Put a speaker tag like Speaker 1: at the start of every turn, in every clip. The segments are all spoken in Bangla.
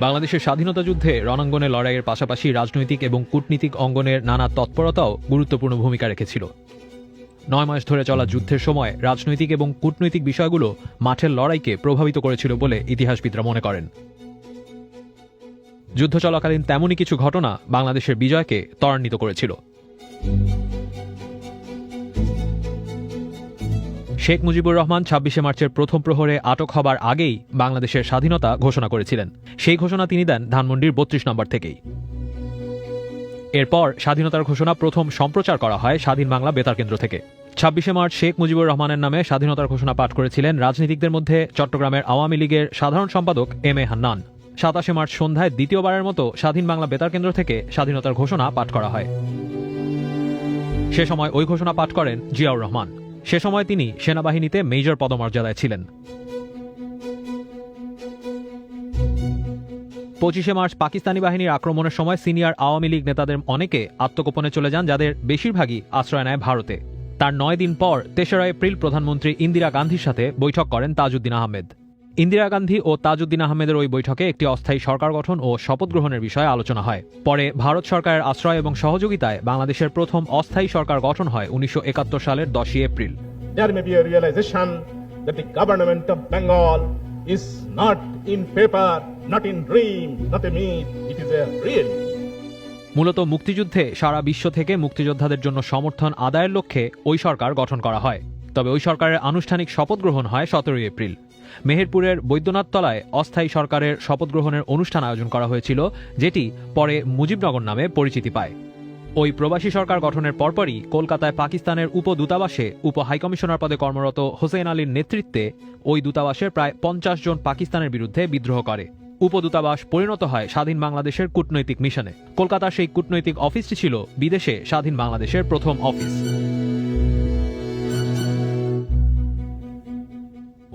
Speaker 1: বাংলাদেশের স্বাধীনতা যুদ্ধে রণাঙ্গনে লড়াইয়ের পাশাপাশি রাজনৈতিক এবং কূটনীতিক অঙ্গনের নানা তৎপরতাও গুরুত্বপূর্ণ ভূমিকা রেখেছিল। নয় মাস ধরে চলা যুদ্ধের সময় রাজনৈতিক এবং কূটনৈতিক বিষয়গুলো মাঠের লড়াইকে প্রভাবিত করেছিল বলে ইতিহাসবিদরা মনে করেন। যুদ্ধ চলাকালীন তেমনই কিছু ঘটনা বাংলাদেশের বিজয়কে ত্বরান্বিত করেছিল। শেখ মুজিবুর রহমান ছাব্বিশে মার্চের প্রথম প্রহরে আটক হবার আগেই বাংলাদেশের স্বাধীনতা ঘোষণা করেছিলেন। সেই ঘোষণা তিনি দেন ধানমন্ডির বত্রিশ নম্বর থেকেই। এরপর স্বাধীনতার ঘোষণা প্রথম সম্প্রচার করা হয় স্বাধীন বাংলা বেতার কেন্দ্র থেকে। ছাব্বিশে মার্চ শেখ মুজিবুর রহমানের নামে স্বাধীনতার ঘোষণা পাঠ করেছিলেন রাজনীতিকদের মধ্যে চট্টগ্রামের আওয়ামী লীগের সাধারণ সম্পাদক এম এ হান্নান। সাতাশে মার্চ সন্ধ্যায় দ্বিতীয়বারের মতো স্বাধীন বাংলা বেতার কেন্দ্র থেকে স্বাধীনতার ঘোষণা পাঠ করা হয়। সে সময় ওই ঘোষণা পাঠ করেন জিয়াউর রহমান। সে সময় তিনি সেনাবাহিনীতে মেজর পদমর্যাদায় ছিলেন। পঁচিশে মার্চ পাকিস্তানি বাহিনীর আক্রমণের সময় সিনিয়র আওয়ামী লীগ নেতাদের অনেকে আত্মগোপনে চলে যান, যাদের বেশিরভাগই আশ্রয় নেয় ভারতে। তার নয় দিন পর তেসরা এপ্রিল প্রধানমন্ত্রী ইন্দিরা গান্ধীর সাথে বৈঠক করেন তাজউদ্দিন আহমেদ। ইন্দিরা গান্ধী ও তাজউদ্দিন আহমেদের ওই বৈঠকে একটি অস্থায়ী সরকার গঠন ও শপথ গ্রহণের বিষয়ে আলোচনা হয়। পরে ভারত সরকারের আশ্রয় এবং সহযোগিতায় বাংলাদেশের প্রথম অস্থায়ী সরকার গঠন হয় উনিশশো একাত্তর সালের দশই April.
Speaker 2: There may be a realization that the government of Bengal is not in paper, not in dream, not a myth, it is a real.
Speaker 1: মূলত মুক্তিযুদ্ধে সারা বিশ্ব থেকে মুক্তিযোদ্ধাদের জন্য সমর্থন আদায়ের লক্ষ্যে ওই সরকার গঠন করা হয়। তবে ওই সরকারের আনুষ্ঠানিক শপথ গ্রহণ হয় সতেরোই এপ্রিল। মেহেরপুরের বৈদ্যনাথ তলায় অস্থায়ী সরকারের শপথ গ্রহণের অনুষ্ঠান আয়োজন করা হয়েছিল, যেটি পরে মুজিবনগর নামে পরিচিতি পায়। ওই প্রবাসী সরকার গঠনের পরপরই কলকাতায় পাকিস্তানের উপ দূতাবাসে উপ হাইকমিশনার পদে কর্মরত হোসেন আলীর নেতৃত্বে ওই দূতাবাসের প্রায় পঞ্চাশ জন পাকিস্তানের বিরুদ্ধে বিদ্রোহ করে। উপদূতাবাস পরিণত হয় স্বাধীন বাংলাদেশের কূটনৈতিক মিশনে। কলকাতার সেই কূটনৈতিক অফিসটি ছিল বিদেশে স্বাধীন বাংলাদেশের প্রথম অফিস।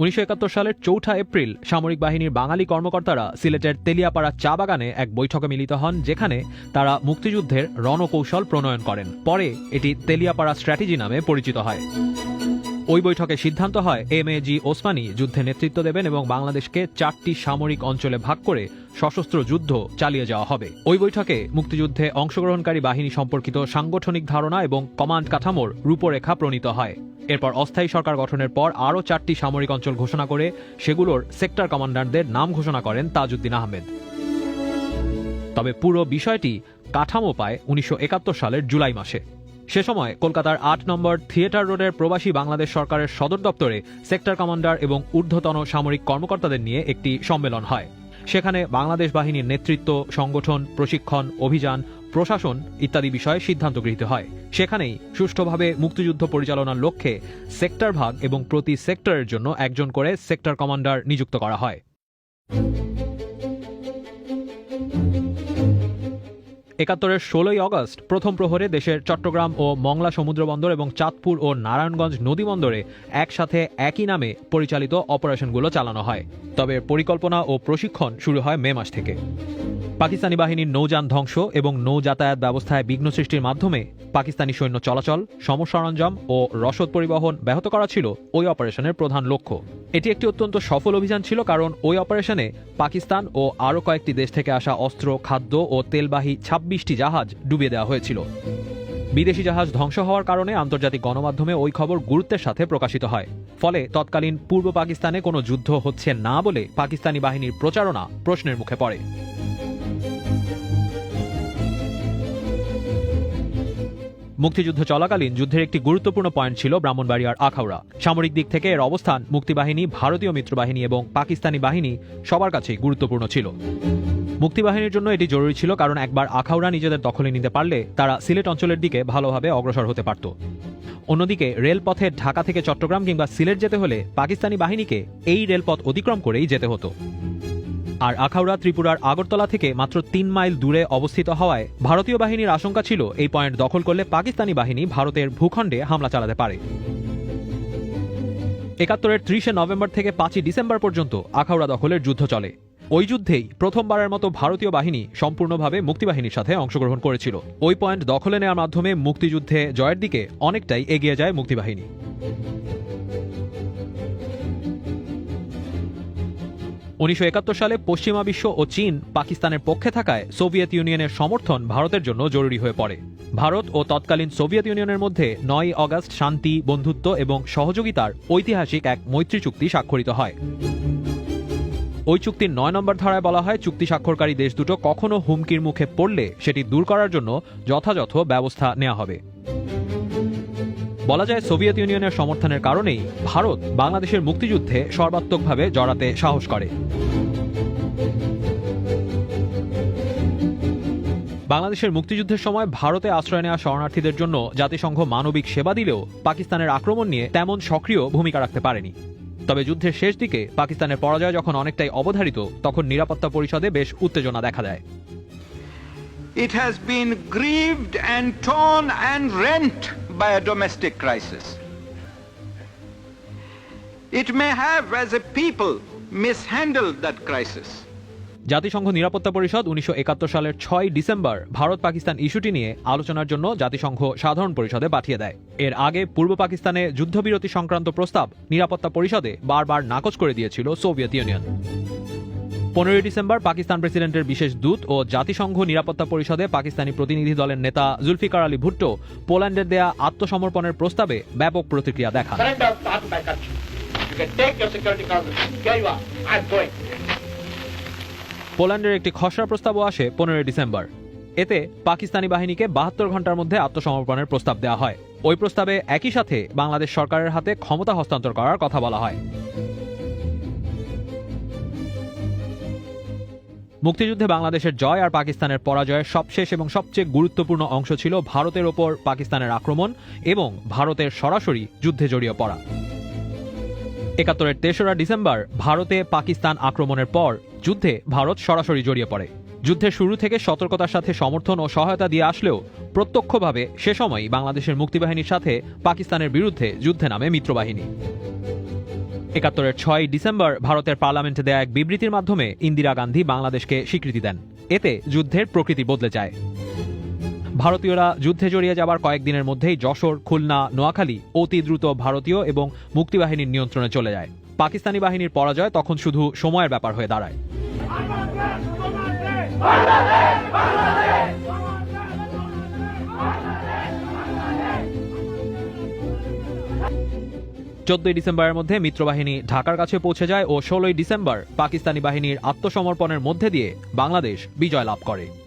Speaker 1: উনিশশো একাত্তর সালের চৌঠা এপ্রিল সামরিক বাহিনীর বাঙালি কর্মকর্তারা সিলেটের তেলিয়াপাড়া চা বাগানে এক বৈঠকে মিলিত হন, যেখানে তারা মুক্তিযুদ্ধের রণকৌশল প্রণয়ন করেন। পরে এটি তেলিয়াপাড়া স্ট্র্যাটেজি নামে পরিচিত হয়। ওই বৈঠকে সিদ্ধান্ত হয়, এম এ জি ওসমানী যুদ্ধে নেতৃত্ব দেবেন এবং বাংলাদেশকে চারটি সামরিক অঞ্চলে ভাগ করে সশস্ত্র যুদ্ধ চালিয়ে যাওয়া হবে। ওই বৈঠকে মুক্তিযুদ্ধে অংশগ্রহণকারী বাহিনী সম্পর্কিত সাংগঠনিক ধারণা এবং কমান্ড কাঠামোর রূপরেখা প্রণীত হয়। এরপর অস্থায়ী সরকার গঠনের পর আরও চারটি সামরিক অঞ্চল ঘোষণা করে সেগুলোর সেক্টর কমান্ডারদের নাম ঘোষণা করেন তাজউদ্দিন আহমেদ। তবে পুরো বিষয়টি কাঠামো পায় উনিশশো একাত্তর সালের জুলাই মাসে। সে সময় কলকাতার আট নম্বর থিয়েটার রোডের প্রবাসী বাংলাদেশ সরকারের সদর দপ্তরে সেক্টর কমান্ডার এবং ঊর্ধ্বতন সামরিক কর্মকর্তাদের নিয়ে একটি সম্মেলন হয়। সেখানে বাংলাদেশ বাহিনীর নেতৃত্ব, সংগঠন, প্রশিক্ষণ, অভিযান প্রশাসন ইত্যাদি বিষয়ে সিদ্ধান্ত গৃহীত হয়। সেখানেই সুষ্ঠুভাবে মুক্তিযুদ্ধ পরিচালনার লক্ষ্যে সেক্টর ভাগ এবং প্রতি সেক্টরের জন্য একজন করে সেক্টর কমান্ডার নিযুক্ত করা হয়। একাত্তরের ষোলোই অগস্ট প্রথম প্রহরে দেশের চট্টগ্রাম ও মংলা সমুদ্র বন্দর এবং চাঁদপুর ও নারায়ণগঞ্জ নদী বন্দরে একসাথে একই নামে পরিচালিত অপারেশনগুলো চালানো হয়। তবে পরিকল্পনা ও প্রশিক্ষণ শুরু হয় মে মাস থেকে। পাকিস্তানি বাহিনীর নৌযান ধ্বংস এবং নৌ যাতায়াত ব্যবস্থায় বিঘ্ন সৃষ্টির মাধ্যমে পাকিস্তানি সৈন্য চলাচল সমসরঞ্জাম ও রসদ পরিবহন ব্যাহত করা ছিল ওই অপারেশনের প্রধান লক্ষ্য। এটি একটি অত্যন্ত সফল অভিযান ছিল কারণ ওই অপারেশনে পাকিস্তান ও আরও কয়েকটি দেশ থেকে আসা অস্ত্র, খাদ্য ও তেলবাহী ছাব্বিশটি জাহাজ ডুবিয়ে দেওয়া হয়েছিল। বিদেশি জাহাজ ধ্বংস হওয়ার কারণে আন্তর্জাতিক গণমাধ্যমে ওই খবর গুরুত্বের সাথে প্রকাশিত হয়। ফলে তৎকালীন পূর্ব পাকিস্তানে কোনো যুদ্ধ হচ্ছে না বলে পাকিস্তানি বাহিনীর প্রচারণা প্রশ্নের মুখে পড়ে। মুক্তিযুদ্ধ চলাকালীন যুদ্ধের একটি গুরুত্বপূর্ণ পয়েন্ট ছিল ব্রাহ্মণবাড়িয়ার আখাউড়া। সামরিক দিক থেকে এর অবস্থান মুক্তিবাহিনী, ভারতীয় মিত্রবাহিনী এবং পাকিস্তানি বাহিনী সবার কাছেই গুরুত্বপূর্ণ ছিল। মুক্তিবাহিনীর জন্য এটি জরুরি ছিল কারণ একবার আখাউড়া নিজেদের দখলে নিতে পারলে তারা সিলেট অঞ্চলের দিকে ভালোভাবে অগ্রসর হতে পারত। অন্যদিকে রেলপথে ঢাকা থেকে চট্টগ্রাম কিংবা সিলেট যেতে হলে পাকিস্তানি বাহিনীকে এই রেলপথ অতিক্রম করেই যেতে হতো। আর আখাউড়া ত্রিপুরার আগরতলা থেকে মাত্র তিন মাইল দূরে অবস্থিত হওয়ায় ভারতীয় বাহিনীর আশঙ্কা ছিল এই পয়েন্ট দখল করলে পাকিস্তানি বাহিনী ভারতের ভূখণ্ডে হামলা চালাতে পারে। একাত্তরের ত্রিশে নভেম্বর থেকে পাঁচই ডিসেম্বর পর্যন্ত আখাউড়া দখলের যুদ্ধ চলে। ওই যুদ্ধেই প্রথমবারের মতো ভারতীয় বাহিনী সম্পূর্ণভাবে মুক্তিবাহিনীর সাথে অংশগ্রহণ করেছিল। ওই পয়েন্ট দখলে নেওয়ার মাধ্যমে মুক্তিযুদ্ধে জয়ের দিকে অনেকটাই এগিয়ে যায় মুক্তিবাহিনী। উনিশশো একাত্তর সালে পশ্চিমা বিশ্ব ও চীন পাকিস্তানের পক্ষে থাকায় সোভিয়েত ইউনিয়নের সমর্থন ভারতের জন্য জরুরি হয়ে পড়ে। ভারত ও তৎকালীন সোভিয়েত ইউনিয়নের মধ্যে নয় অগাস্ট শান্তি, বন্ধুত্ব এবং সহযোগিতার ঐতিহাসিক এক মৈত্রী চুক্তি স্বাক্ষরিত হয়। ওই চুক্তির নয় নম্বর ধারায় বলা হয়, চুক্তি স্বাক্ষরকারী দেশ দুটো কখনো হুমকির মুখে পড়লে সেটি দূর করার জন্য যথাযথ ব্যবস্থা নেওয়া হবে। বলা যায় সোভিয়েত ইউনিয়নের সমর্থনের কারণেই ভারত বাংলাদেশের মুক্তিযুদ্ধে সর্বাত্মকভাবে জড়াতে সাহস করে। বাংলাদেশের মুক্তিযুদ্ধের সময় ভারতে আশ্রয় নেওয়া শরণার্থীদের জন্য জাতিসংঘ মানবিক সেবা দিলেও পাকিস্তানের আক্রমণ নিয়ে তেমন সক্রিয় ভূমিকা রাখতে পারেনি। তবে যুদ্ধের শেষ দিকে পাকিস্তানের পরাজয় যখন অনেকটাই অবধারিত, তখন নিরাপত্তা পরিষদে বেশ উত্তেজনা দেখা দেয়।
Speaker 3: It has been grieved and torn and rent by a domestic crisis. It may have, as a people, mishandled that crisis.
Speaker 1: জাতিসংঘ নিরাপত্তা পরিষদ উনিশশো একাত্তর সালের ছয় ডিসেম্বর ভারত পাকিস্তান ইস্যুটি নিয়ে আলোচনার জন্য জাতিসংঘ সাধারণ পরিষদে পাঠিয়ে দেয় এর আগে পূর্ব পাকিস্তানে যুদ্ধবিরতি সংক্রান্ত প্রস্তাব নিরাপত্তা পরিষদে বারবার নাকচ করে দিয়েছিল সোভিয়েত ইউনিয়ন পনেরোই ডিসেম্বর পাকিস্তান প্রেসিডেন্টের বিশেষ দূত ও জাতিসংঘ নিরাপত্তা পরিষদে পাকিস্তানি প্রতিনিধি দলের নেতা জুলফিকার আলী ভুট্টো পোল্যান্ডের দেয়া আত্মসমর্পণের প্রস্তাবে ব্যাপক প্রতিক্রিয়া
Speaker 4: going.
Speaker 1: পোল্যান্ডের একটি খসড়া প্রস্তাবও আসে পনেরোই ডিসেম্বর। এতে পাকিস্তানি বাহিনীকে বাহাত্তর ঘণ্টার মধ্যে আত্মসমর্পণের প্রস্তাব দেওয়া হয়। ওই প্রস্তাবে একই সাথে বাংলাদেশ সরকারের হাতে ক্ষমতা হস্তান্তর করার কথা বলা হয়। মুক্তিযুদ্ধে বাংলাদেশের জয় আর পাকিস্তানের পরাজয়ের সবশেষ এবং সবচেয়ে গুরুত্বপূর্ণ অংশ ছিল ভারতের ওপর পাকিস্তানের আক্রমণ এবং ভারতের সরাসরি যুদ্ধে জড়িয়ে পড়া। একাত্তরের তেসরা ডিসেম্বর, ভারতে পাকিস্তান আক্রমণের পর যুদ্ধে ভারত সরাসরি জড়িয়ে পড়ে। যুদ্ধের শুরু থেকে সতর্কতার সাথে সমর্থন ও সহায়তা দিয়ে আসলেও প্রত্যক্ষভাবে সে সময় বাংলাদেশের মুক্তিবাহিনীর সাথে পাকিস্তানের বিরুদ্ধে যুদ্ধে নামে মিত্রবাহিনী। একাত্তরের ছয় ডিসেম্বর ভারতের পার্লামেন্টে দেয়া এক বিবৃতির মাধ্যমে ইন্দিরা গান্ধী বাংলাদেশকে স্বীকৃতি দেন। এতে যুদ্ধের প্রকৃতি বদলে যায়। ভারতীয়রা যুদ্ধে জড়িয়ে যাবার কয়েকদিনের মধ্যেই যশোর, খুলনা, নোয়াখালী অতি দ্রুত ভারতীয় এবং মুক্তিবাহিনীর নিয়ন্ত্রণে চলে যায়। পাকিস্তানি বাহিনীর পরাজয় তখন শুধু সময়ের ব্যাপার হয়ে দাঁড়ায়। চোদ্দই ডিসেম্বরের মধ্যে মিত্রবাহিনী ঢাকার কাছে পৌঁছে যায় ও ষোলোই ডিসেম্বর পাকিস্তানি বাহিনীর আত্মসমর্পণের মধ্যে দিয়ে বাংলাদেশ বিজয় লাভ করে।